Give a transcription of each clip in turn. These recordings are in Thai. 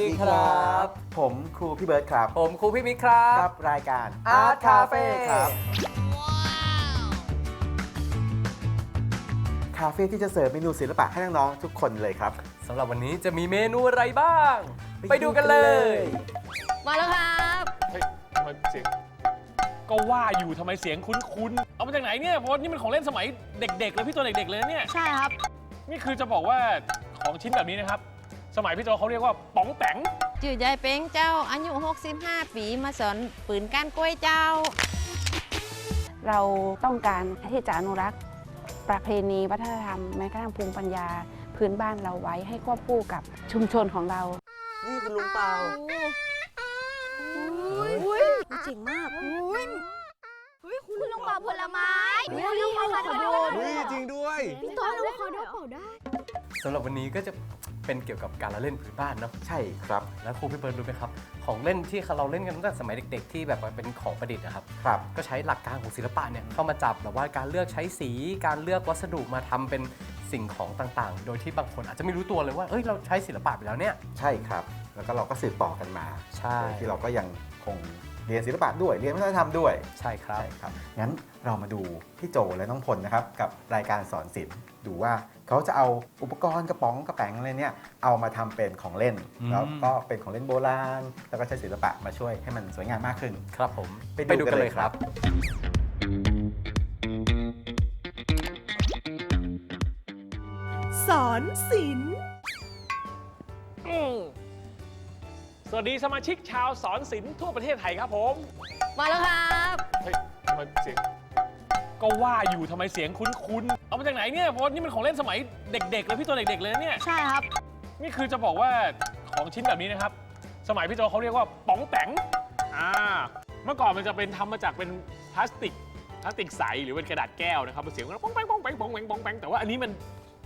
สวัสดีครับ ผมครูพี่เบิร์ดครับ ผมครูพี่มิกครับ กับรายการ Art Cafe ครับ คาเฟ่ที่จะเสิร์ฟเมนูศิลปะให้น้องๆทุกคนเลยครับ สำหรับวันนี้จะมีเมนูอะไรบ้าง ไปดูกันเลย มาแล้วครับเฮ้ยทำไมเสียงก็ว่าอยู่ทำไมเสียงคุ้นๆ เอามาจากไหนเนี่ย เพราะว่านี่มันของเล่นสมัยเด็กๆเลยพี่ตัวเด็กๆเลยเนี่ย ใช่ครับ นี่คือจะบอกว่าของชิ้นแบบนี้นะครับ สมัยพี่โจเขาเรียกว่าป๋องแปงจื่อยายเป้งเจ้าอายุ 65 ปีมาสอนปืนก้านกล้วยเจ้า เราต้องการที่จะอนุรักษ์ ประเพณีวัฒนธรรมแม้กระทั่งภูมิปัญญาพื้นบ้านเราไว้ให้ควบคู่กับชุมชนของเรา นี่คุณลุงเปาเจ๋งมากคุณลุงเป่าผลไม้คุณลุงเป่าขอโทษอุ้ยจริงด้วย พี่ต้นลุงขอโทษเป่าได้สำหรับวันนี้ก็จะ เป็นเกี่ยวกับการละเล่นพื้นบ้านเนาะใช่ครับ แล้วครูพี่เบิร์ดรู้ไหมครับ ของเล่นที่เราเล่นกันตั้งแต่สมัยเด็ก ๆ ที่แบบว่าเป็นของประดิษฐ์นะครับ ครับ ก็ใช้หลักการของศิลปะเนี่ยเข้ามาจับแบบว่าการเลือกใช้สีการเลือกวัสดุมาทำเป็นสิ่งของต่างๆ โดยที่บางคนอาจจะไม่รู้ตัวเลยว่าเอ้ยเราใช้ศิลปะไปแล้วเนี่ย ใช่ครับ แล้วก็เราก็สืบต่อกันมาใช่ โดยที่เราก็ยังคง เรียนศิลปะด้วย เรียนวัฒนธรรมด้วย ใช่ครับ ใช่ครับ งั้นเรามาดูพี่โจและน้องพลนะครับ กับรายการสอนศิลป์ดูว่าเขาจะเอาอุปกรณ์กระป๋องกระแป๋งอะไรเนี่ยเอามาทำเป็นของเล่น อืม แล้วก็เป็นของเล่นโบราณ แล้วก็ใช้ศิลปะมาช่วยให้มันสวยงามมากขึ้น ครับผมไปดูกันเลยครับ สอนศิลป์ สวัสดีสมาชิกชาวสอนศิลป์ทั่วประเทศไทยครับผมมาแล้วครับเฮ้ยทำไมเสียงก็ว่าอยู่ทำไมเสียงคุ้นๆเอามาจากไหนเนี่ยเพราะว่านี่มันของเล่นสมัยเด็กๆเลยพี่ตัวเด็กๆเลยเนี่ย ใช่ครับ นี่คือจะบอกว่าของชิ้นแบบนี้นะครับ สมัยพี่โจเขาเรียกว่าป๋องแปงอ่าเมื่อก่อนมันจะเป็นทำมาจากเป็นพลาสติกพลาสติกใสหรือเป็นกระดาษแก้วนะครับมันเสียงมันป้องแปงป้องแปงป้องแปงป้องแปงแต่ว่าอันนี้มัน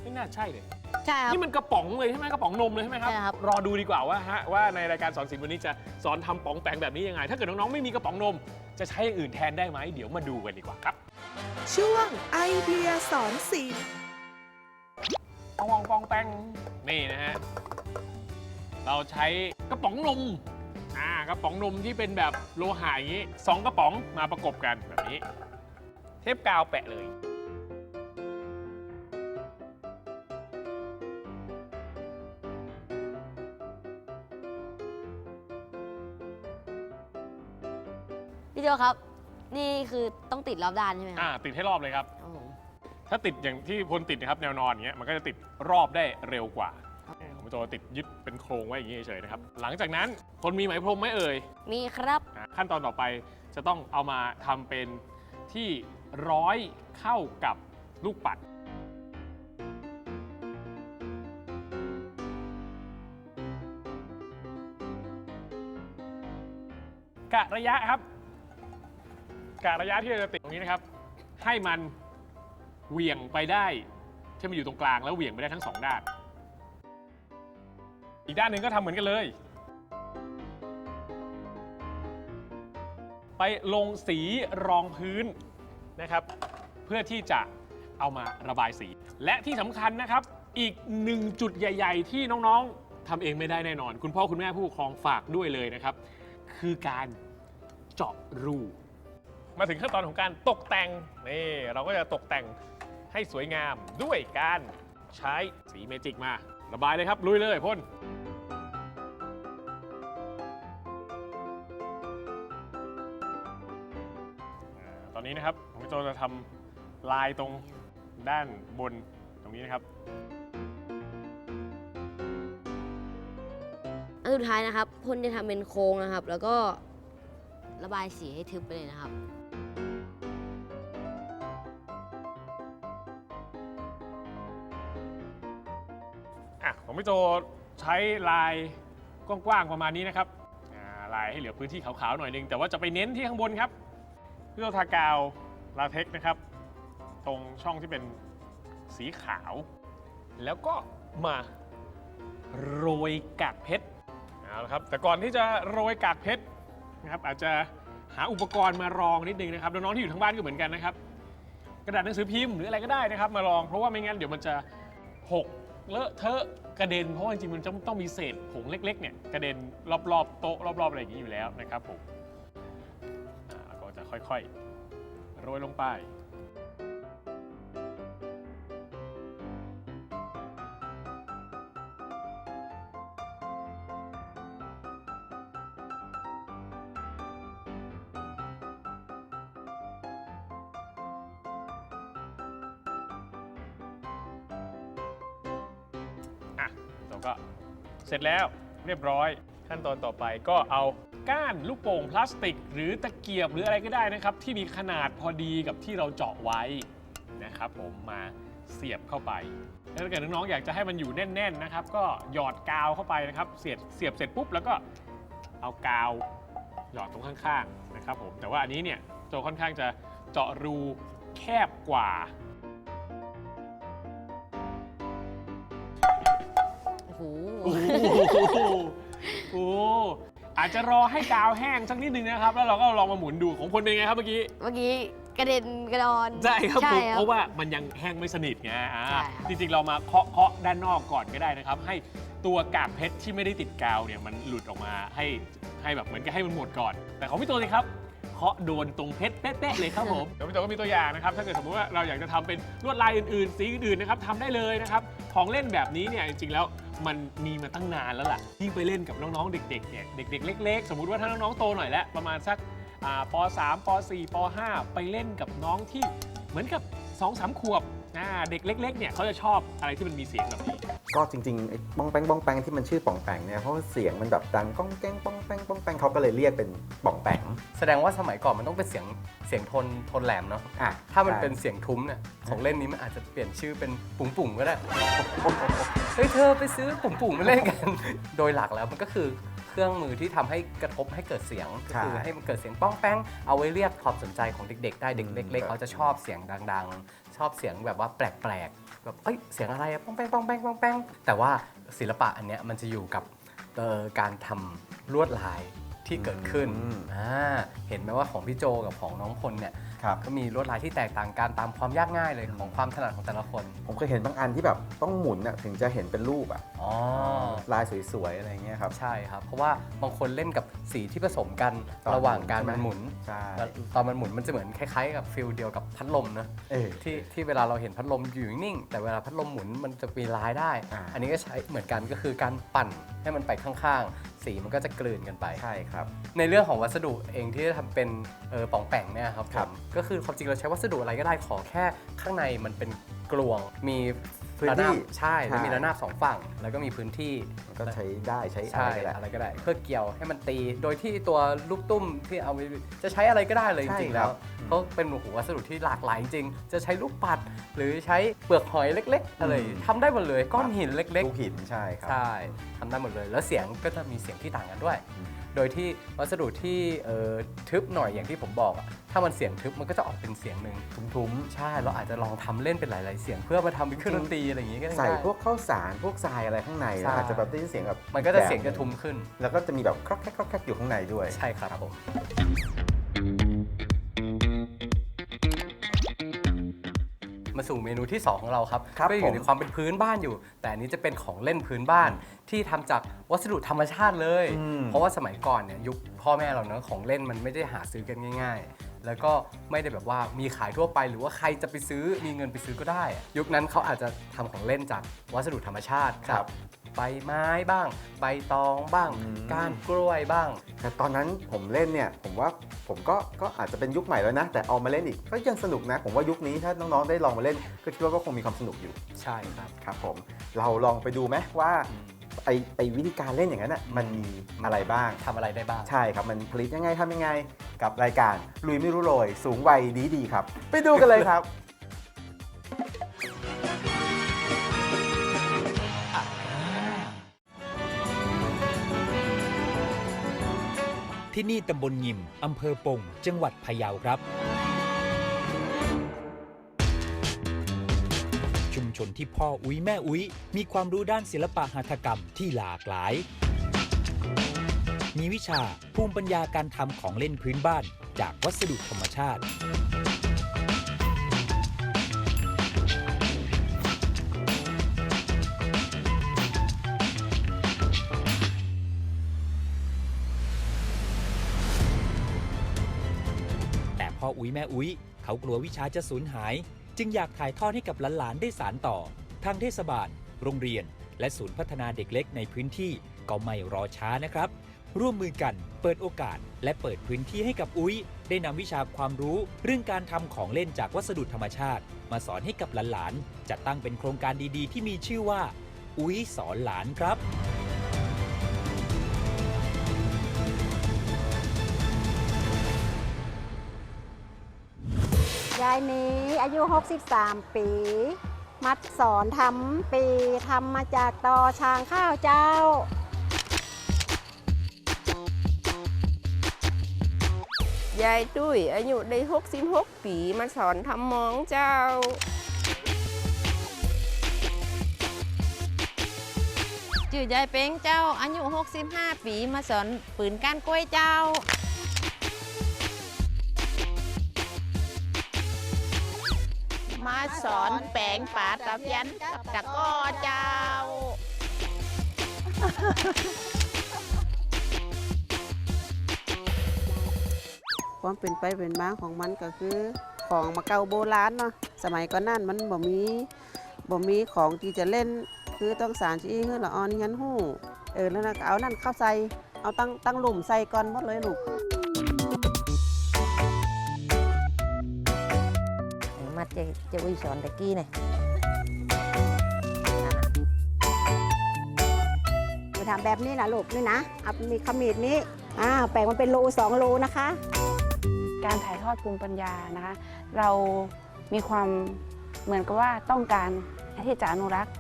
ไม่น่าใช่เลย ใช่ครับ นี่มันกระป๋องเลยใช่ไหมกระป๋องนมเลยใช่ไหมครับ ใช่ครับ รอดูดีกว่าว่าฮะว่าในรายการสอนศิลป์วันนี้จะสอนทำป๋องแปงแบบนี้ยังไง ถ้าเกิดน้องๆไม่มีกระป๋องนม จะใช้อย่างอื่นแทนได้ไหมเดี๋ยวมาดูกันดีกว่าครับช่วงไอเดียสอนศิลป์ปองปองปองแปงนี่นะฮะเราใช้กระป๋องนมอ่ากระป๋องนมที่เป็นแบบโลหะอย่างนี้สองกระป๋องมาประกบกันแบบนี้ เทปกาวแปะเลย โจครับ นี่คือต้องติดรอบด้านใช่ไหมคอ่ารับติดให้รอบเลยครับ ครับผมถ้าติดอย่างที่พลติดนะครับแนวนอนอย่างเงี้ยมันก็จะติดรอบได้เร็วกว่าผมจะติดยึดเป็นโครงไว้อย่างนี้เฉยๆนะครับ หลังจากนั้นพลมีไหมพรมไหมเอ่ย มีครับ อะขั้นตอนต่อไปจะต้องเอามาทำเป็นที่ร้อยเข้ากับลูกปัด กะระยะครับ กะระยะที่เราจะติดตรงนี้นะครับ ให้มันเหวี่ยงไปได้ที่มันอยู่ตรงกลางแล้วเหวี่ยงไปได้ทั้งสองด้าน อีกด้านหนึ่งก็ทำเหมือนกันเลย ไปลงสีรองพื้นนะครับ เพื่อที่จะเอามาระบายสี และที่สำคัญนะครับ อีกหนึ่งจุดใหญ่ ๆ ที่น้องๆทำเองไม่ได้แน่นอน คุณพ่อคุณแม่ผู้ปกครองฝากด้วยเลยนะครับ คือการเจาะรู มาถึงขั้นตอนของการตกแต่งนี่เราก็จะตกแต่งให้สวยงามด้วยการใช้สีเมจิกมา ระบายเลยครับ ลุยเลยพ่นตอนนี้นะครับผมโจจะทำลายตรงด้านบนตรงนี้นะครับอันสุดท้ายนะครับพ่นจะทำเป็นโค้งนะครับ แล้วก็ระบายสีให้ทึบไปเลยนะครับ อะผมพี่โจใช้ลายกว้างๆประมาณนี้นะครับอ่าลายให้เหลือพื้นที่ขาวๆหน่อยนึงแต่ว่าจะไปเน้นที่ข้างบนครับพี่โจทากาวลาเท็กซ์นะครับ ตรงช่องที่เป็นสีขาว แล้วก็มาโรยกากเพชรเอาละครับแต่ก่อนที่จะโรยกากเพชรนะครับอาจจะหาอุปกรณ์มารองนิดนึงนะครับน้องๆที่อยู่ทางบ้านก็เหมือนกันนะครับ กระดาษหนังสือพิมพ์หรืออะไรก็ได้นะครับ มาลองเพราะว่าไม่งั้นเดี๋ยวมันจะหก เลอะเทอะกระเด็นเพราะว่าจริงๆมันจะต้องมีเศษผงเล็กๆเนี่ยกระเด็นรอบๆโต๊ะรอบๆอะไรอย่างนี้อยู่แล้วนะครับผมอ่าแล้วก็จะค่อยๆโรยลงไป ก็เสร็จแล้วเรียบร้อย ขั้นตอนต่อไปก็เอาก้านลูกโป่งพลาสติก หรือตะเกียบหรืออะไรก็ได้นะครับ ที่มีขนาดพอดีกับที่เราเจาะไว้นะครับ ผมมาเสียบเข้าไปแล้วถ้าเกิดน้องๆอยากจะให้มันอยู่แน่น ๆนะครับ ก็หยอดกาวเข้าไปนะครับ เสียบเสียบเสร็จปุ๊บแล้วก็เอากาวหยอดตรงข้างๆนะครับ ผมแต่ว่าอันนี้เนี่ยโจค่อนข้างจะเจาะรูแคบกว่า โอ้โห โอ้โหโอ้โหอาจจะรอให้กาวแห้งสักนิดนึงนะครับ แล้วเราก็ลองมาหมุนดูของคนเป็นไงครับเมื่อกี้ เมื่อกี้กระเด็นกระดอน ใช่ครับผมคเพราะว่ามันยังแห้งไม่สนิทไงอ่าใช่ครับ จริงๆ เรามาเคาะเคาะด้านนอกก่อนก็ได้นะครับ ให้ตัวกากเพชรที่ไม่ได้ติดกาวเนี่ยมันหลุดออกมาให้ให้แบบเหมือนกับให้มันหมดก่อน แต่ของพี่ตัวสิครับเคาะโดนตรงเพชรเป๊ะๆเลยครับผมเดี๋ยวพี่ตัวก็มีตัวอย่างนะครับ ถ้าเกิดสมมติว่าเราอยากจะทำเป็นลวดลายอื่นๆ สีอื่นๆนะครับทำได้เลยนะครับ ของเล่นแบบนี้เนี่ยจริงๆแล้ว มันมีมาตั้งนานแล้วล่ะยิ่งไปเล่นกับน้องๆเด็กๆเนี่ยเด็ก ๆ เล็ก ๆ สมมุติว่าถ้าน้องๆโตหน่อยแล้วประมาณสักอ่าป .3 ป .4 ป .5 ไปเล่นกับน้องที่เหมือนกับ2-3ขวบ อ่าเด็กเล็กๆเนี่ยเขาจะชอบอะไรที่มันมีเสียงแบบนี้ ก็จริงๆไอ้บ้องแป้งบ้องแป้งที่มันชื่อป่องแปงเนี่ยเพราะว่าเสียงมันแบบดังก้องแก้งป้องแป้งป้องแป้งเขาก็เลยเรียกเป็นป่องแปง แสดงว่าสมัยก่อนมันต้องเป็นเสียงเสียงทนทนแหลมเนาะอะถ้ามันใช่ เป็นเสียงทุ้มเนี่ยของเล่นนี้มันอาจจะเปลี่ยนชื่อเป็นปุ๋งปุ๋งก็ได้เฮ้ยเธอไปซื้อปุ๋งปุ๋งมาเล่นกัน โดยหลักแล้วมันก็คือเครื่องมือที่ทำให้กระทบให้เกิดเสียงก็คือใช่ให้มันเกิดเสียงป้องแป้งเอาไว้เรียกความสนใจของเด็กๆ ได้เด็กอืม เล็กๆเขาจะชอบเสียงดังๆ ชอบเสียงแบบว่าแปลกๆแบบเอ้ยเสียงอะไรอะป้องแป้งป้องแป้งป้องแป้งแต่ว่าศิลปะอันเนี้ยมันจะอยู่กับเอ่อการทำลวดลาย ที่เกิดขึ้นอืมอ่าเห็นไหมว่าของพี่โจกับของน้องพลเนี่ยครับ ก็มีลวดลายที่แตกต่างกันตามความยากง่ายเลยของความถนัดของแต่ละคนผมเคยเห็นบางอันที่แบบต้องหมุนน่ะถึงจะเห็นเป็นรูปอะอ๋อ ลายสวยๆอะไรเงี้ยครับ ใช่ครับ เพราะว่าบางคนเล่นกับสีที่ผสมกันตอนระหว่างการหมุมันนหมุนใช่ แล้วตอนมันหมุนมันจะเหมือนคล้ายๆ กับฟิลเดียวกับพัดลมนะเออ ที่ที่เวลาเราเห็นพัดลมอยู่นิ่งๆแต่เวลาพัดลมหมุนมันจะมีลายได้ อ่า อันนี้ก็ใช้เหมือนกันก็คือการปั่นให้มันไปข้างๆ สีมันก็จะกลืนกันไป ใช่ครับ ในเรื่องของวัสดุเองที่จะทำเป็นเออป่องแป่งเนี่ยครับครับผมก็คือความจริงเราใช้วัสดุอะไรก็ได้ขอแค่ข้างในมันเป็นกลวงมี พื้นระที่นาบใช่แล้วมีใช่ระนาบสองฝั่ง แล้วก็มีพื้นที่มันก็ใช้ได้ใช้อะใช่ไรก็ได้ อะไรก็ได้ เพื่อเกี่ยวให้มันตี โดยที่ตัวลูกตุ้มที่เอาไปจะใช้อะไรก็ได้เลยจใช่ริงๆครัแล้บวเขาเป็นโอ้โหวัสดุที่หลากหลายจริงๆจะใช้ลูกปัด หรือใช้เปลือกหอยเล็ก ๆ อะไรอืมทำได้หมดเลยก้อนหินเล็ก ลูกหินใช่ครับๆใช่ทำได้หมดเลย แล้วเสียงก็จะมีเสียงที่ต่างกันด้วย อืม โดยที่วัสดุที่เอ่อทึบหน่อยอย่างที่ผมบอกอะถ้ามันเสียงทึบมันก็จะออกเป็นเสียงหนึ่งทุ้มใช่เราอาจจะลองทำเล่นเป็นหลาย ๆ เสียงเพื่อมาทำเป็นเครื่องดนตรีอะไรอย่างงี้ก็ได้ๆใส่พวกข้าวสารพวกทรายอะไรข้างในใช่แล้วอาจจะแบบได้ยินเสียงแบบมันก็จะแบบเสียงจะทุ้มขึ้น แล้วก็จะมีแบบครอกแคกครอกแคกอยู่ข้างในด้วยใช่ครับผม มาสู่เมนูที่ 2 ของเราครับครับก็อยู่ในผมความเป็นพื้นบ้านอยู่ แต่อันนี้จะเป็นของเล่นพื้นบ้านที่ทำจากวัสดุธรรมชาติเลย อืม เพราะว่าสมัยก่อนเนี่ยยุคพ่อแม่เราเนอะของเล่นมันไม่ได้หาซื้อกันง่าย ๆ แล้วก็ไม่ได้แบบว่ามีขายทั่วไป หรือว่าใครจะไปซื้อมีเงินไปซื้อก็ได้ ยุคนั้นเขาอาจจะทำของเล่นจากวัสดุธรรมชาติครับ ใบไม้บ้าง ใบตองบ้าง อืม ก้านกล้วยบ้าง แต่ตอนนั้นผมเล่นเนี่ยผมว่าผมก็ก็อาจจะเป็นยุคใหม่แล้วนะ แต่เอามาเล่นอีกก็ยังสนุกนะ ผมว่ายุคนี้ถ้าน้องๆได้ลองมาเล่น ก็คิดว่าก็คงมีความสนุกอยู่ใช่ครับ ครับผมเราลองไปดูไหมว่าอืม ไอไอวิธีการเล่นอย่างนั้นน่ะมันมีอะไรบ้าง ทำอะไรได้บ้าง ใช่ครับมันผลิตยังไงทำยังไง กับรายการลุยไม่รู้โรยสูงวัยดีดีๆครับ ไปดูกันเลยครับ ที่นี่ตำบลงิมอำเภอปง จังหวัดพะเยาครับ ที่พ่ออุ้ยแม่อุ้ยมีความรู้ด้านศิลปะหัตถกรรมที่หลากหลาย มีวิชาภูมิปัญญาการทำของเล่นพื้นบ้าน จากวัสดุธรรมชาติ แต่พ่ออุ้ยแม่อุ้ยเขากลัววิชาจะสูญหาย จึงอยากถ่ายทอดให้กับหลานๆได้สารต่อ ทางเทศบาล โรงเรียน และศูนย์พัฒนาเด็กเล็กในพื้นที่ก็ไม่รอช้านะครับ ร่วมมือกันเปิดโอกาส และเปิดพื้นที่ให้กับอุ้ย ได้นำวิชาความรู้เรื่องการทำของเล่นจากวัสดุธรรมชาติ มาสอนให้กับหลานๆจัดตั้งเป็นโครงการดีๆ ที่มีชื่อว่า อุ้ยสอนหลานครับายนี้อายุ 63 ปี มัดสอนทำปีทำมาจากตอช้างข้าวเจ้า ยายตุ้ยอายุได้ 66 ปีมาสอนทำมองเจ้า ชื่อยายเป้งเจ้าอายุ 65 ปีมาสอนปืนก้านกล้วยเจ้า สอนแปลงป่าตะเพียนกับตะก้อเจ้า ความเป็นไปเป็นมาของมันก็คือ ของมาเก่าโบราณเนาะสมัยก่อนนั่นมันบ่มีบ่มีของที่จะเล่นคือต้องสารที่คือละออนยันหู้เออแล้วนะเอานั่นเข้าใส่เอาตั้งตั้งหลุมใส่ก่อนหมดเลยลูก มาเจเจะวิสอนตะกี้เนี่ยไปทำแบบนี้นะลูกนี่นะเอามีขมีดนี้อ่าแปลงมันเป็นรูสองรูนะคะ การถ่ายทอดภูมิปัญญานะคะ เรามีความเหมือนกับว่าต้องการที่จะอนุรักษ์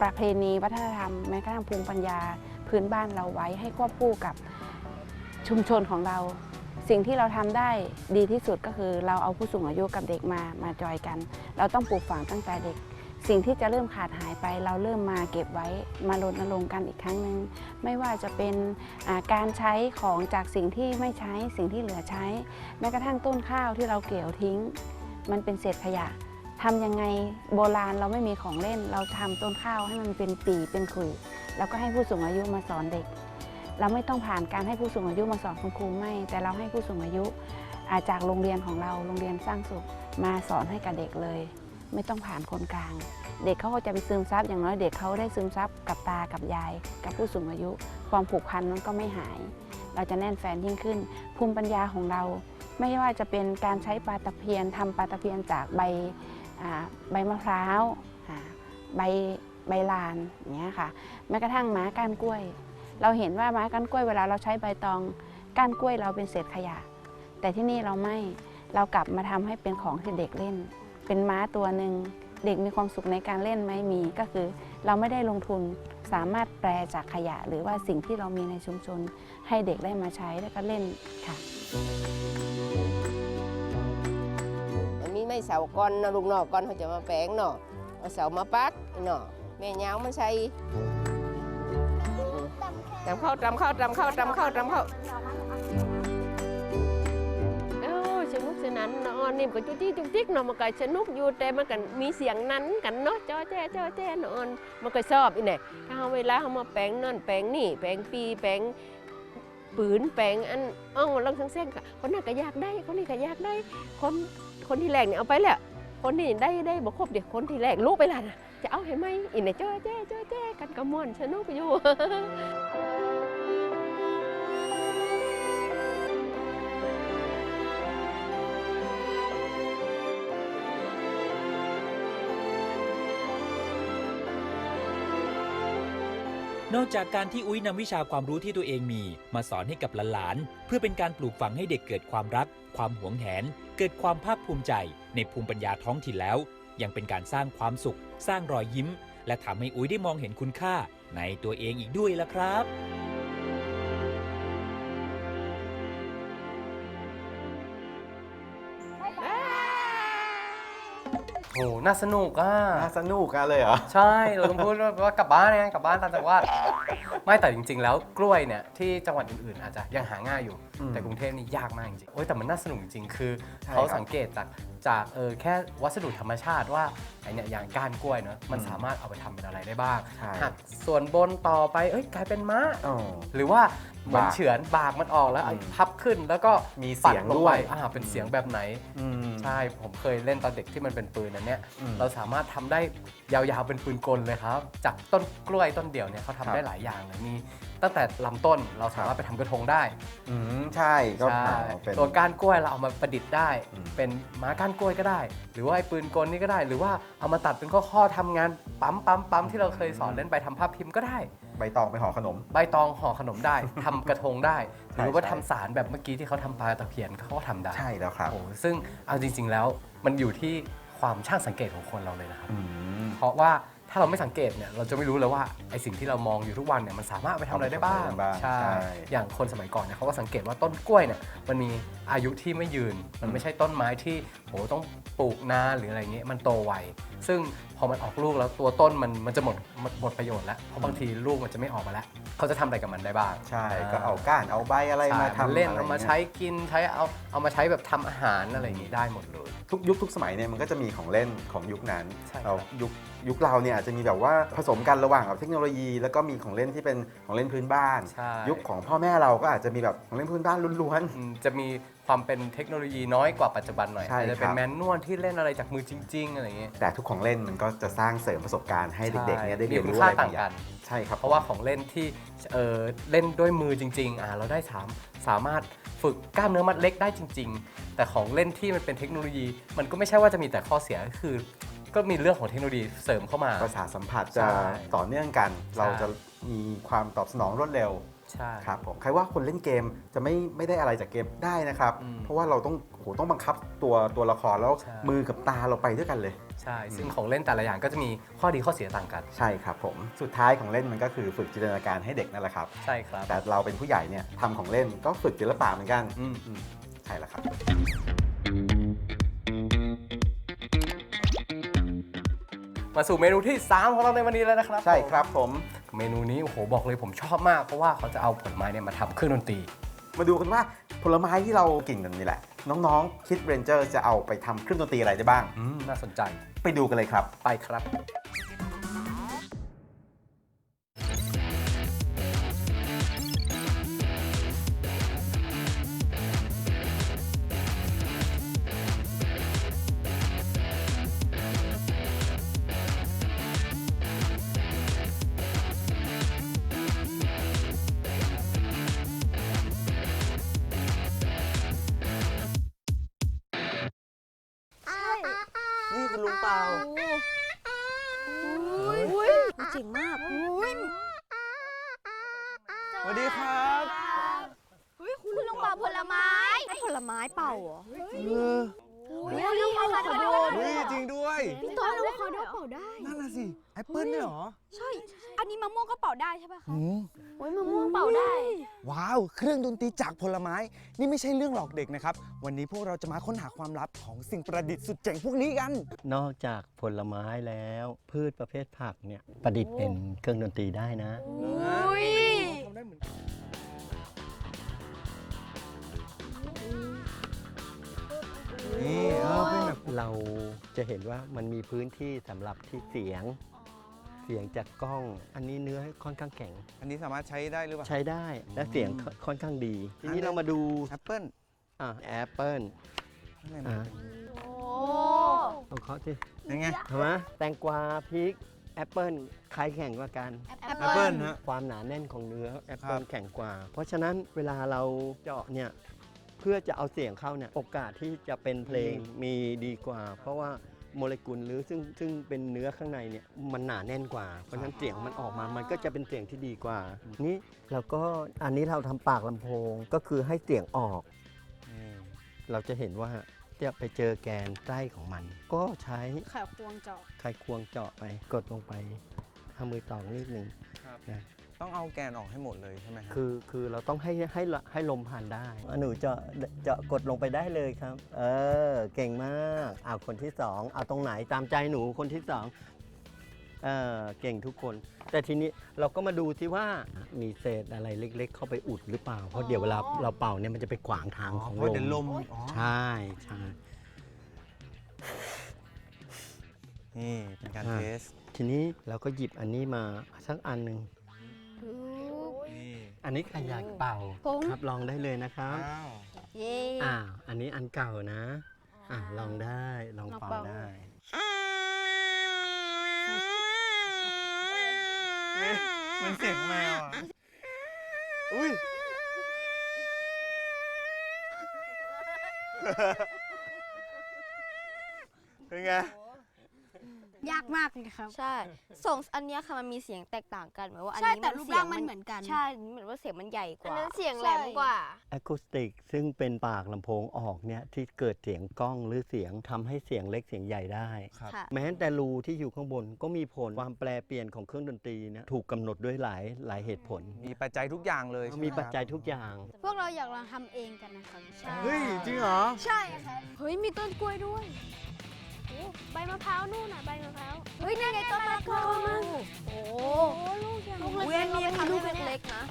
ประเพณีวัฒนธรรมแม้กระทั่งภูมิปัญญาพื้นบ้านเราไว้ให้ควบคู่กับชุมชนของเรา สิ่งที่เราทำได้ดีที่สุดก็คือ เราเอาผู้สูงอายุกับเด็กมามาจอยกัน เราต้องปลูกฝังตั้งแต่เด็ก สิ่งที่จะเริ่มขาดหายไป เราเริ่มมาเก็บไว้มารณรงค์กันอีกครั้งหนึ่งไม่ว่าจะเป็นการใช้ของจากสิ่งที่ไม่ใช้สิ่งที่เหลือใช้ แม้กระทั่งต้นข้าวที่เราเกี่ยวทิ้ง มันเป็นเศษขยะทำยังไงโบราณเราไม่มีของเล่น เราทำต้นข้าวให้มันเป็นปีเป็นขุยแล้วก็ให้ผู้สูงอายุมาสอนเด็ก เราไม่ต้องผ่านการให้ผู้สูงอายุมาสอนคุณครูไม่ แต่เราให้ผู้สูงอายุอาจากโรงเรียนของเราโรงเรียนสร้างสุขมาสอนให้กับเด็กเลย ไม่ต้องผ่านคนกลาง เด็กเขาก็จะไปซึมซับอย่างน้อยเด็กเขาได้ซึมซับกับตากับยาย กับผู้สูงอายุ ความผูกพันนั้นก็ไม่หาย เราจะแน่นแฟนยิ่งขึ้น ภูมิปัญญาของเรา ไม่ว่าจะเป็นการใช้ปลาตะเพียนทำปลาตะเพียนจากใบใบมะพร้าวใบใบลานอย่างเงี้ยค่ะแม้กระทั่งหมาก้านกล้วย เราเห็นว่าไม้ก้านกล้วยเวลาเราใช้ใบตองก้านกล้วยเราเป็นเศษขยะ แต่ที่นี่เราไม่เรากลับมาทำให้เป็นของที่เด็กเล่น เป็นม้าตัวหนึ่งเด็กมีความสุขในการเล่นไหมมีก็คือ เราไม่ได้ลงทุนสามารถแปลจากขยะ หรือว่าสิ่งที่เรามีในชุมชน ให้เด็กได้มาใช้แล้วก็เล่นค่ะมันมีไม่เสาก้อนนะลูกนอกก้อนเขาจะมาแปลงเนาะเอาเสามาปักเนาะแม่ยาวมาใส่ ตำเข้าตำเข้าตำเข้าตำเข้าตำเข้าเอ้าสนุกสนานนาะนี่ก็จุกจิกจุกจิกเนาะมันก็สนุกอยู่แต่มันก็มีเสียงนั้นกันเนาะจ้อแจ้จ้อแจ้นาะมันก็ชอบอีเนี่ยถ้าเวลาเขามาแปลงนั่นแปลงนี่แปลงปีแปลงปืนแปลงอันอ้องลองทั้งเส้นค่ะคนนั้นก็อยากได้คนนี้ก็อยากได้คนคนที่แรกเนี่ยเอาไปแล้วคนที่ได้ได้บอกครบเดี๋ยวคนที่แรกลูกไปและนะ จะเอาให้ไหมอีเนี่ยจ้อแจ้จ้อแจ้กันกระมวลสนุกอยู่นอกจากการที่อุ้ยนำวิชาความรู้ที่ตัวเองมี มาสอนให้กับหลานๆ เพื่อเป็นการปลูกฝังให้เด็กเกิดความรัก ความหวงแหน เกิดความภาคภูมิใจ ในภูมิปัญญาท้องถิ่นแล้ว ยังเป็นการสร้างความสุข สร้างรอยยิ้ม และทำให้อุ้ยได้มองเห็นคุณค่าในตัวเองอีกด้วยละครับ โหน่าสนุกอะ น่าสนุกกันเลยเหรอ ใช่ เราต้องพูดว่ากลับบ้านไงกลับบ้านต่างจังหวัด ไม่แต่จริง ๆ แล้วกล้วยเนี่ยที่จังหวัดอื่นๆอาจจะยังหาง่ายอยู่ อืมแต่กรุงเทพนี่ยากมากจริงๆโอ้ยแต่มันน่าสนุกจริงๆคือใช่เขาครับสังเกตจากจากเออแค่วัสดุธรรมชาติว่าไอเนี่ยอย่างก้านกล้วยเนอะมันอืมสามารถเอาไปทำเป็นอะไรได้บ้างใช่ หักส่วนบนต่อไปเอ้ยกลายเป็นม้า อ๋อ หรือว่าเหมือนบากเฉือนบากมันออกแล้วอืมพับขึ้นแล้วก็มีเสียงปัลด้วยไปอ่าเป็นเสียงแบบไหน อืม ใช่ผมเคยเล่นตอนเด็กที่มันเป็นปืนอันเนี้ยอืมเราสามารถทำได้ยาวๆเป็นปืนกลเลยครับ จากต้นกล้วยต้นเดียวเนี่ยเขาครัทำบได้หลายอย่างเลยมีตั้งแต่ลำต้นเราสามารถไปทำกระทงได้อืมใช่ก็ใช่เอาเป็น ตัวก้านกล้วยเราเอามาประดิษฐ์ได้ อืม เป็นม้าก้านกล้วยก็ได้ หรือว่าไอ้ปืนกลนี่ก็ได้ หรือว่าเอามาตัดเป็นข้อๆทำงานปั๊มปั๊มปั๊มที่เราเคยสอนเล่นไปทำภาพพิมพ์ก็ได้ ใบตองไปห่อขนม ใบตองห่อขนมได้ ทำกระทงได้หใช่รือว่าใช่ ทำสารแบบเมื่อกี้ที่เขาทำปลาตะเพียนเขาก็ทำได้ใช่แล้วครับโอ้โหซึ่งเอาจริง ๆ แล้วมันอยู่ที่ความช่างสังเกตของคนเราเลยนะครับ อืมเพราะว่า ถ้าเราไม่สังเกตเนี่ยเราจะไม่รู้เลยว่าไอสิ่งที่เรามองอยู่ทุกวันเนี่ยมันสามารถเอาไปทำอะไรได้บ้างเอาไปทำอะไรได้บ้างใช่ใช่ อย่างคนสมัยก่อนเนี่ยเขาก็สังเกตว่าต้นกล้วยเนี่ยมันมีอายุที่ไม่ยืน มันไม่ใช่ต้นไม้ที่โหต้องปลูกนานหรืออะไรเงี้ยมันโตไว ซึ่งพอมันออกลูกแล้วตัวต้นมันมันจะหมดหมดหมดประโยชน์แล้วเพราะบางทีลูกมันจะไม่ออกมาแล้ว เขาจะทำอะไรกับมันได้บ้าง ใช่ ก็เอาก้านเอาใบอะไรมาใช่ทำเล่นอะไรเอามางี้ยใช้กินใช้เอาเอามาใช้แบบทำอาหารอะไรอย่างงี้ได้หมดเลย ทุกยุคทุกสมัยเนี่ยมันก็จะมีของเล่นของยุคนั้นใช่ครับ เรายุคยุคเราเนี่ยอาจจะมีแบบว่าผสมกันระหว่างกับเทคโนโลยี แล้วก็มีของเล่นที่เป็นของเล่นพื้นบ้าน ใช่ยุคของพ่อแม่เราก็อาจจะมีแบบของเล่นพื้นบ้านล้วน อืมจะมีความเป็นเทคโนโลยีน้อยกว่าปัจจุบันหน่อยใช่อาจจะเป็คนรับ แมนนวลที่เล่นอะไรจากมือจริง ๆ อะไรอย่างเงี้ยๆแต่ทุกของเล่นมันก็จะสร้างเสริมประสบการณ์ให้เด็กๆเนี่ยได้เรียนรู้มีคุณอะไรค่าบางอย่าต่างกังน ใช่ครับเพราะว่าของเล่นที่เอ่อเล่นด้วยมือจริง ๆ อ่าเราได้สามสามารถฝึกกล้ามเนื้อมัดเล็กได้จริง ๆ แต่ของเล่นที่มันเป็นเทคโนโลยี มันก็ไม่ใช่ว่าจะมีแต่ข้อเสียก็คือ ก็มีเรื่องของเทคโนโลยีเสริมเข้ามา ประสาทสัมผัสใช่จะต่อเนื่องกันใช่เราจะมีความตอบสนองรวดเร็ว ใช่ครับผมใครว่าคนเล่นเกมจะไม่ไม่ได้อะไรจากเกมได้นะครับ อืมเพราะว่าเราต้องโหต้องบังคับตัวตัวละครแล้วใช่ มือกับตาเราไปด้วยกันเลย ใช่ ซึ่งของเล่นแต่ละอย่างก็จะมีข้อดีข้อเสียต่างกัน ใช่ครับผมสุดท้ายของเล่นมันก็คือฝึกจินตนาการให้เด็กนั่นแหละครับ ใช่ครับ แต่เราเป็นผู้ใหญ่เนี่ยทำของเล่นก็ฝึกศิลปะเหมือนกันอืม อืมใช่แล้วครับ มาสู่เมนูที่ 3 ของเราในวันนี้แล้วนะครับใช่ครับผม เมนูนี้โอ้โหบอกเลยผมชอบมาก เพราะว่าเขาจะเอาผลไม้เนี่ยมาทำเครื่องดนตรี มาดูกันว่าผลไม้ที่เรากินกันนี่แหละ น้องๆคิดเรนเจอร์จะเอาไปทำเครื่องดนตรีอะไรได้บ้าง อืมน่าสนใจไปดูกันเลยครับ ไปครับ ว้าว เครื่องดนตรีจากผลไม้ นี่ไม่ใช่เรื่องหลอกเด็กนะครับ วันนี้พวกเราจะมาค้นหาความลับของสิ่งประดิษฐ์สุดเจ๋งพวกนี้กัน นอกจากผลไม้แล้ว พืชประเภทผักเนี่ยประดิษฐ์เป็นเครื่องดนตรีได้นะ อุ้ยนี่เออเป็นแบบเราจะเห็นว่ามันมีพื้นที่สำหรับที่เสียง เสียงจากกล้อง อันนี้เนื้อค่อนข้างแข็ง อันนี้สามารถใช้ได้หรือเปล่า ใช้ได้และเสียงค่อนข้างดี ทีนี้เรามาดูแอปเปิ้ลอ่าแอปเปิลข้างในมันอ่าโอ้ลองเคาะสิยังไง เห็นไหมแตงกวาพริกแอปเปิลใครแข่งกว่ากันแอปแอปเปิ้ลฮะ ความหนาแน่นของเนื้อแอปเปิครัลบแข็งกว่า เพราะฉะนั้นเวลาเราเจาะเนี่ยเพื่อจะเอาเสียงเข้าเนี่ยโอกาสที่จะเป็นเพลงมีดีกว่า เพราะว่า โมเลกุลหรือซึ่งซึ่งเป็นเนื้อข้างในเนี่ยมันหนาแน่นกว่า เพราะฉะนั้นเสียงมันออกมามันก็จะเป็นเสียงที่ดีกว่า นี่เราก็อันนี้เราทำปากลำโพงก็คือให้เสียงออกนี่เราจะเห็นว่าจะไปเจอแกนใต้ของมัน ก็ใช้ไข่ควงเจาะไขควงเจาะไปกดลงไปทำมือตอกนิดหนึ่งครับนะ ต้องเอาแกนออกให้หมดเลยใช่ไหมฮะคือคือเราต้องให้ให้ละให้ลมผ่านได้อะหนูเจาะเจาะกดลงไปได้เลยครับ เออ เก่งมากเอาคนที่สองเอาตรงไหนตามใจหนูคนที่สองเออเก่งทุกคน แต่ทีนี้เราก็มาดูที่ว่ามีเศษอะไรเล็ก ๆ เข้าไปอุดหรือเปล่า เพราะเดี๋ยวเวลาเราเป่าเนี่ยมันจะไปขวางทางอ๋อของเพราะเดี๋ยวลลมมอ๋อใช่ใช่นี่เป็นการอ่าเทส ทีนี้เราก็หยิบอันนี้มาสักอันหนึ่งนี่ อันนนี้ใครอยากเป่าผมครับลองได้เลยนะครับเย้อ่าอันนี้อันเก่านะ อ่าลองได้ลองลองเป่าเป่าได้เหมือนเสียงแมวอะอุ้ยเป็นไง ยากมากเลยครับ ใช่ส่งอันเนี้ยค่ะมันมีเสียงแตกต่างกันเหมือนว่าอันใช่นี้แต่มันรูปเสียร่างงมันเหมือนกัน ใช่เหมือนว่าเสียงมันใหญ่กอันว่า นั้นเสียงแหลมกว่า อะคูสติกซึ่งเป็นปากลำโพงออกเนี่ยที่เกิดเสียงกล้องหรือเสียงทำให้เสียงเล็กเสียงใหญ่ได้ ครับ ค่ะ แม้แต่รูที่อยู่ข้างบนก็มีผลความแปลเปลี่ยนของเครื่องดนตรีเนี่ยถูกกำหนดด้วยหลายหลายเหตุผล มีปัจจัยทุกอย่างเลยใช่ไหมีครับปัจจัยทุกอย่าง พวกเราอยากลองทำเองกันนะครับเฮ้ย จริงเหรอ ใช่ครับ เฮ้ย มีต้นกล้วยด้วย ใบมะพร้าวนู่นน่ะใบมะพร้าวเฮ้ยนี่ไงต้นมะละกอมันโอ้ลูกยังลูกเล็เล็กกๆๆลูลูกกเล็กเล็กๆนะ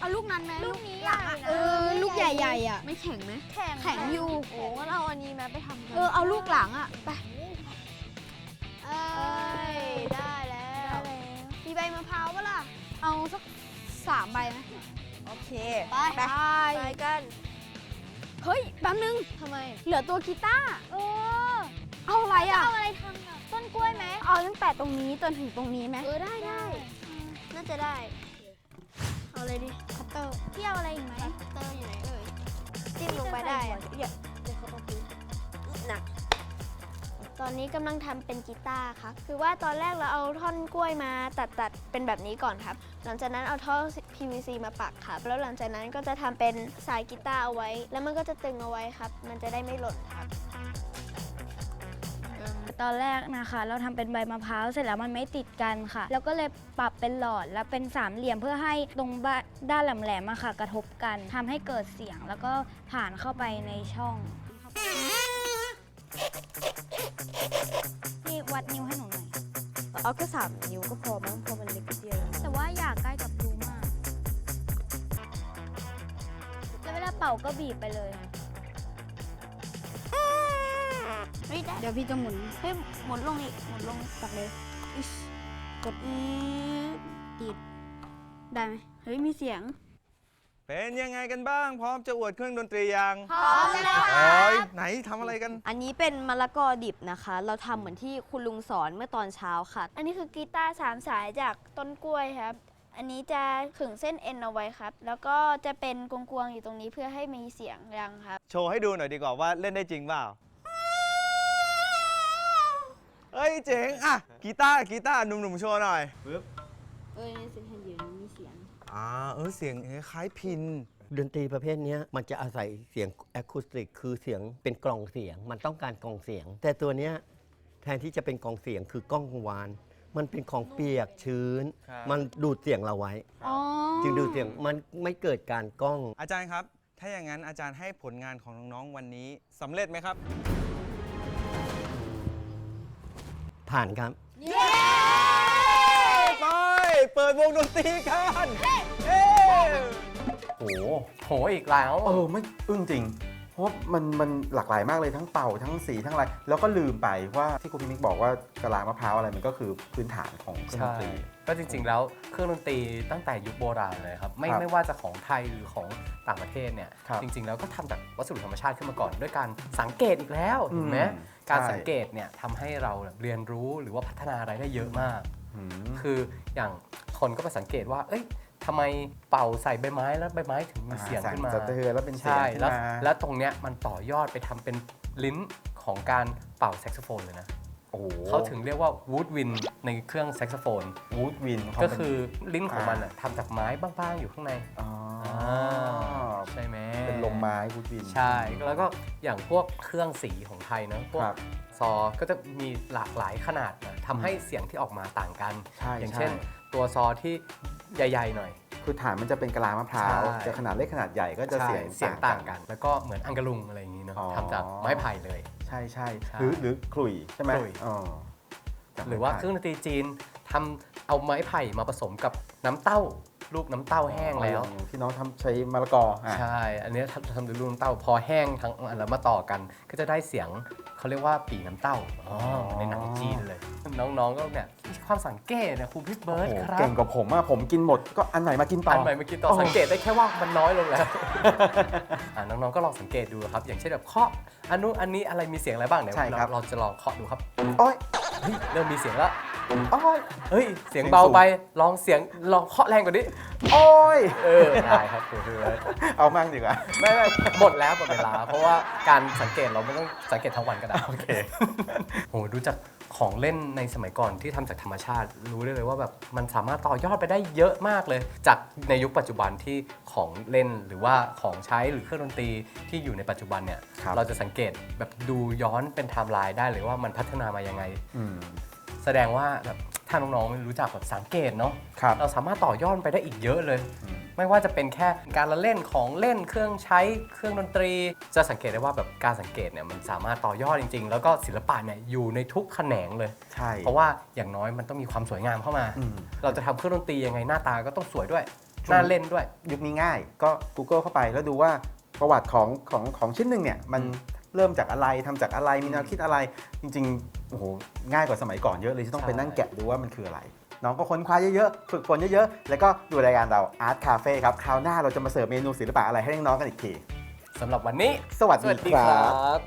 เอาลูกนั้นไหมลูกนี้หลังใหญ่อะนะเออลูกใหญ่ๆอะไม่แข็งไหมแข็งแข็งอยู่โอ้งั้นเอาอันนี้มาไปทำกันเออเอาลูกหลังอะไปเอเอ้้ยยได้แล้วมีใบมะพร้าวปะล่ะเอาสักสามใบไหมโอเคไปไปไปกันเฮ้ยแป๊บนึงทำไมเหลือตัวกีตาร์เออ เอาอะไรอะ เอาอะไรทำอะต้นกล้วยไหมเอาตั้งแต่ตรงนี้จนถึงตรงนี้ไหมเออได้ได้น่าจะได้ เอาเลยดิคัตเตอร์พี่เอาอะไรอีกไหมคัตเตอร์อยู่ไหนเอ่ยจิ้มลงไปได้อะอย่าเดี๋ยวเขาต้องพื้นหนักตอนนี้กำลังทำเป็นกีตาร์ครับคือว่าตอนแรกเราเอาท่อนกล้วยมาตัดตัดเป็นแบบนี้ก่อนครับ หลังจากนั้นเอาท่อ PVC มาปักครับ แล้วหลังจากนั้นก็จะทำเป็นสายกีตาร์เอาไว้ แล้วมันก็จะตึงเอาไว้ครับ มันจะได้ไม่หล่นครับ ตอนแรกนะคะ เราทำเป็นใบมะพร้าวเสร็จแล้วมันไม่ติดกันค่ะ แล้วก็เลยปรับเป็นหลอดแล้วเป็นสามเหลี่ยมเพื่อให้ตรงบ้าด้านแหลมๆอะค่ะ กระทบกันทำให้เกิดเสียงแล้วก็ผ่านเข้าไปในช่องนี่วัดนิ้วให้หนูหน่อยเอาแค่สามนิ้วก็พอมั้งเพราะมันเล็กนิดเดียวแต่ว่าอย่าใกล้กับรูมาก แล้วเวลาเป่าก็บีบไปเลย เฮ้ยเดี๋ยวพี่จะหมุนเฮ้ยหมุนลงอีกหมุนลงตักเลยอิ๊ชกดอีติดได้ไหมเฮ้ยมีเสียง เป็นยังไงกันบ้าง พร้อมจะอวดเครื่องดนตรียังพร้อมแล้วโอ้ยไหนทำอะไรกัน อันนี้เป็นมะละกอดิบนะคะ เราทำเหมือนที่คุณลุงสอนเมื่อตอนเช้าค่ะ อันนี้คือกีตาร์สามสายจากต้นกล้วยครับ อันนี้จะขึงเส้นเอ็นเอาไว้ครับ แล้วก็จะเป็นกวงๆอยู่ตรงนี้เพื่อให้มีเสียงดังครับ โชว์ให้ดูหน่อยดีกว่าว่าเล่นได้จริงเปล่า เฮ้ยเจ๋งอะกีตาร์กีตาร์หนุ่มๆโชว์หน่อยปึ๊บเอ้ยเส้นเห็นอยู่มีเสียง อ่าเออเสียงคล้ายพิน ดนตรีประเภทเนี้ยมันจะอาศัยเสียงอะคูสติกคือเสียงเป็นกล่องเสียง มันต้องการกล่องเสียง แต่ตัวเนี้ยแทนที่จะเป็นกล่องเสียงคือกล้องกังวาน มันเป็นของเปียกชื้น ครับ มันดูดเสียงเราไว้ อ๋อจึงดูดเสียงมันไม่เกิดการกล้อง อาจารย์ครับ ถ้าอย่างนั้นอาจารย์ให้ผลงานของน้องๆวันนี้สำเร็จไหมครับ ผ่านครับ ไป เปิดวงดนตรีกันเย้โอ้โหโหอีกแล้วเออไม่อึ้งจริง เพราะว่ามันมันหลากหลายมากเลยทั้งเป่าทั้งสีทั้งอะไร แล้วก็ลืมไปว่าที่คุณพิมิกบอกว่ากะลามะพร้าวอะไรมันก็คือพื้นฐานของเครื่องดใช่ นตรี ก็จริงๆ แล้วเครื่องดนตรีตั้งแต่ยุคโบราณเลยครับ ไม่ครับไม่ว่าจะของไทยหรือของต่างประเทศเนี่ย ครับจริงๆ แล้วก็ทำจากวัสดุธรรมชาติขึ้นมาก่อน ด้วยการสังเกตอีกแล้วถูกไหมอืม การใช่สังเกตเนี่ยทำให้เราเรียนรู้หรือว่าพัฒนาอะไรได้เยอะมาก อืม คืออย่างคนก็ไปสังเกตว่า เอ้ยทำไมเป่าใส่ใบไม้แล้วใบไม้ถึงมีเสียงขึ้นมาสะเทือนแล้วเป็นเสียงใช่ขึ้นแล้วมาแล้วตรงเนี้ยมันต่อยอดไปทำเป็นลิ้นของการเป่าแซกโซโฟนเลยนะโอ้โหเขาถึงเรียกว่าวูดวินในเครื่องแซกโซโฟน วูดวินก็คือลิ้นของมันอะทำจากไม้บ้างๆอยู่ข้างใน อ๋อ ใช่ไหมเป็น ลมไม้วูดวิน ใช่ แล้วก็อย่างพวกเครื่องสีของไทยเนอะพวกครับซอก็จะมีหลากหลายขนาดนะทำให้เสียงที่ออกมาต่างกัน ใช่อย่างใช่เช่นตัวซอที่ใหญ่ๆหน่อย คือฐานมันจะเป็นกะลามะพร้าว ใช่ จะขนาดเล็กขนาดใหญ่ก็จะเสียงใช่เสียงต่างกัน แล้วก็เหมือนอังกะลุงอะไรอย่างนี้เนอะอ๋อ ทำจากไม้ไผ่เลย ใช่ใช่ใช่หรือหรือขลุ่ยใช่ไหมขลุ่ย อ๋อจากหรือว่าไม้เคไผ่รื่องดนตรีจีนทำเอาไม้ไผ่มาผสมกับน้ำเต้า ลูกน้ำเต้าแห้งแล้วอย่างที่น้องทำใช้มะละกออะใช่ อันเนี้ยทำทำด้วยลูกน้ำเต้าพอแห้งทั้งอันแล้วมาต่อกัน ก็จะได้เสียงเขาเรียกว่าปีน้ำเต้าอ๋อในหนังจีนเลย น้องๆก็เนี่ยมีความสังเกตนะครูพี่เบิร์ดโอ้โหครับ เก่งกว่าผมอะผมกินหมดก็อันไหนมากินต่ออัอันใหม่เมื่อกี้ต่อสังเกตได้แค่ว่ามันน้อยลงแล้ว อะน้องๆก็ลองสังเกตดูครับ อย่างเช่นแบบเคาะอันนู้นอันนี้อะไรมีเสียงอะไรบ้างเนี่ยใช่ครับ เราเราจะลองเคาะดูครับ โอ้ยเฮ้ยเริ่มมีเสียงแล้ว โอ้ยเฮ้ย เสียงเสียงเบาสูงไป ลองเสียง ลองเคาะแรงกว่านี้ โอ้ย เออ ได้ครับครูพี่เบิร์ดเอามั่งดีกว่า ไม่ไม่หมดแล้วหมดเวลา เพราะว่าการสังเกตเราไม่ต้องสังเกตทั้งวันก็ได้ โอเค โห ดูจากของเล่นในสมัยก่อนที่ทำจากธรรมชาติ รู้ได้เลยว่าแบบมันสามารถต่อยอดไปได้เยอะมากเลย จากในยุคปัจจุบันที่ของเล่นหรือว่าของใช้หรือเครื่องดนตรีที่อยู่ในปัจจุบันเนี่ยครับเราจะสังเกตแบบดูย้อนเป็นไทม์ไลน์ได้เลยว่ามันพัฒนามายังไงอืม แสดงว่าแบบถ้าน้องๆไม่รู้จักแบบสังเกตเนาะครับ เราสามารถต่อยอดไปได้อีกเยอะเลยอืมไม่ว่าจะเป็นแค่การละเล่นของเล่นเครื่องใช้เครื่องดนตรี จะสังเกตได้ว่าแบบการสังเกตเนี่ยมันสามารถต่อยอดจริง ๆ แล้วก็ศิลปะเนี่ยอยู่ในทุกแขนงเลย ใช่ เพราะว่าอย่างน้อยมันต้องมีความสวยงามเข้ามา อืม เราจะทำเครื่องดนตรียังไงหน้าตาก็ต้องสวยด้วยช่วงน่าเล่นด้วย ยุคนี้ง่ายก็ Google เข้าไปแล้วดูว่าประวัติของของของชิ้นหนึ่งเนี่ย มันเริ่มจากอะไรทำจากอะไรมีแนวคิดอะไร จริงๆ โอ้โหง่ายกว่าสมัยก่อนเยอะเลยที่ต้องใช่ไปนั่งแกะดูว่ามันคืออะไร น้องก็ค้นคว้าเยอะๆ ฝึกฝนเยอะๆ แล้วก็ดูรายการเรา Art Cafe ครับ คราวหน้าเราจะมาเสิร์ฟเมนูศิลปะอะไรให้น้องๆกันอีกที สำหรับวันนี้ สวัสดีครับบ